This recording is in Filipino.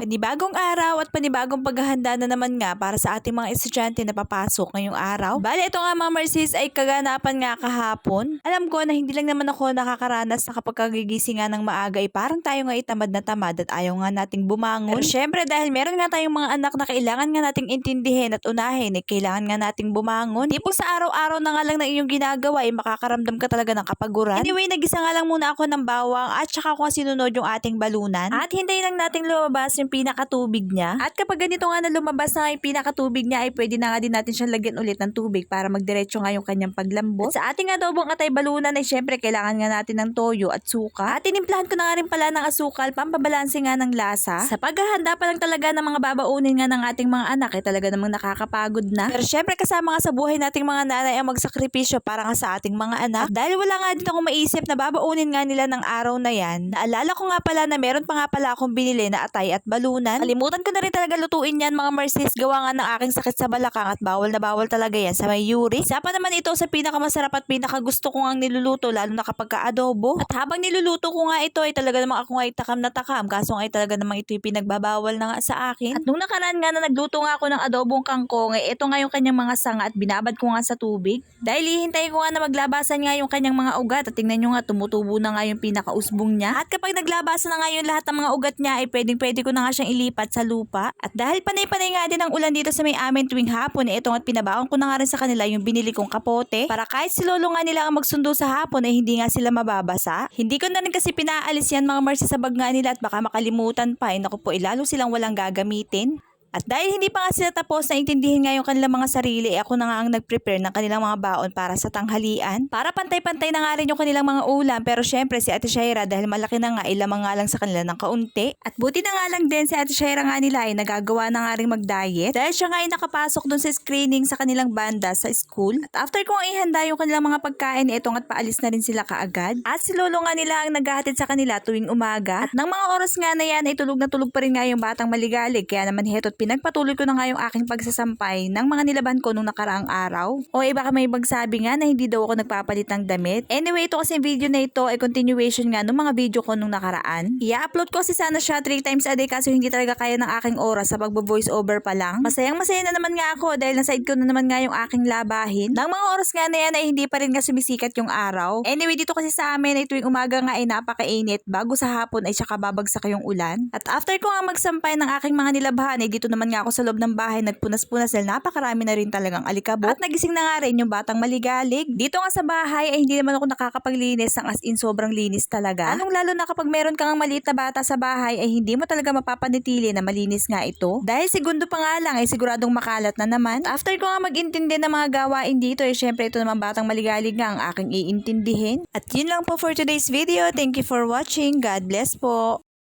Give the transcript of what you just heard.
Panibagong araw at panibagong paghahanda na naman nga para sa ating mga estudyante na papasok ngayong araw. Bale, ito nga mga Marcis ay kaganapan nga kahapon. Alam ko na hindi lang naman ako nakakaranas na kapag kagigising nga ng maaga ay parang tayo nga itamad na tamad at ayaw nga nating bumangon. Pero syempre dahil meron nga tayong mga anak na kailangan nga nating intindihin at unahin ay kailangan nga nating bumangon. Di po sa araw-araw na nga lang na inyong ginagawa ay makakaramdam ka talaga ng kapaguran. Anyway, nagisa nga lang muna ako ng bawang at saka ko nga sinunod yung ating balunan. At hintayin lang nating lumabas yung pinakatubig niya. At kapag ganito nga na lumabas na yung pinakatubig niya ay pwede na nga din natin siyang lagyan ulit ng tubig para magdiretso nga yung kanyang paglambot. At sa ating adobong atay balunan ay syempre kailangan nga natin ng toyo at suka. At tinimplahan ko na nga rin pala ng asukal pampabalanse nga ng lasa. Sa paghahanda pa lang talaga ng mga babaunin nga ng ating mga anak ay talaga namang nakakapagod na. Pero syempre kasama nga sa buhay nating mga nanay ang magsakripisyo para nga sa ating mga anak. At dahil wala nga din akong maisip na babaunin nga nila ng araw na yan, naalala ko nga pala na meron pa nga pala akong binili na atay at balunan. Kalimutan ko na rin talaga lutuin yan mga Marcis gawa nga ng aking sakit sa balakang at bawal na bawal talaga yan sa may uric. Isa pa naman ito sa pinakamasarap at pinakagusto ko nga niluluto lalo na kapag ka-adobo. At habang niluluto ko nga ito ay talaga namang ako nga ay takam na takam kaso nga ay talaga namang ito yung pinagbabawal na nga sa akin. At nung nakaraan nga na nagluto nga ako ng adobong kangkong ay ito nga yung kanyang mga sanga at binabad ko nga sa tubig. Dahil hihintayin ko nga na maglabasan nga yung kanyang mga ugat at tingnan nyo nga tumutubo na nga yung pinakausbong niya. At kapag naglabasan na nga yung lahat ng mga ugat niya ay pwedeng pwede ko na nga siyang ilipat sa lupa. At dahil panay-panay nga din ang ulan dito sa may amin tuwing hapon ay ito nga at pinabaon ko na nga rin sa kanila yung binili kong kapote para kahit si lolo nga nila ang magsundo sa hapon ay hindi nga sila mababasa. Hindi ko na rin kasi pinaalis yan mga marsi sa bag nga nila at baka makalimutan pa ay naku po ilalo silang walang gagamitin. At dahil hindi pa nga sila tapos na intindihin nga yung kanilang mga sarili, eh, ako na nga ang nag-prepare ng kanilang mga baon para sa tanghalian. Para pantay-pantay na nga rin yung kanilang mga ulam, pero syempre si Ate Shaira dahil malaki na nga, ilamang nga lang sa kanila ng kaunti. At buti na nga lang din si Ate Shaira nga nila ay nagagawa na nga rin mag-diet. Dahil siya nga ay nakapasok dun sa screening sa kanilang banda sa school. At after ko nga ihanda yung kanilang mga pagkain, etong at paalis na rin sila kaagad. At si Lolo nga nila ang naghahatid sa kanila tuwing umaga. At ng mga oras nga na yan ay tulog na tulog pa rin nga yung batang maligalig. Kaya naman heto't pinagpatuloy ko na nga yung aking pagsasampay ng mga nilaban ko nung nakaraang araw. O eh baka may magsabi nga na hindi daw ako nagpapalit ng damit. Anyway, ito kasi video na ito ay continuation nga ng mga video ko nung nakaraan. I-upload ko si sana siya 3 times a day kasi hindi talaga kaya ng aking oras sa pagbo-voice over pa lang. Masayang masaya na naman nga ako dahil nasa side ko na naman nga yung aking labahin. Nang mga oras nga na yan ay hindi pa rin nga sumisikat yung araw. Anyway, dito kasi sa amin ay tuwing umaga nga ay napakainit bago sa hapon ay saka babagsak yung ulan. At after ko nga magsampay ng aking mga nilabhan ay dito naman nga ako sa loob ng bahay nagpunas-punas dahil napakarami na rin talagang alikabok. At nagising na nga rin yung batang maligalig. Dito nga sa bahay ay hindi naman ako nakakapaglinis ng as in sobrang linis talaga. Anong lalo na kapag meron kang maliit na bata sa bahay ay hindi mo talaga mapapanitili na malinis nga ito. Dahil segundo pa nga lang ay siguradong makalat na naman. After ko nga mag-intindi ng mga gawain dito ay syempre ito naman batang maligalig nga ang aking iintindihin. At yun lang po for today's video. Thank you for watching. God bless po.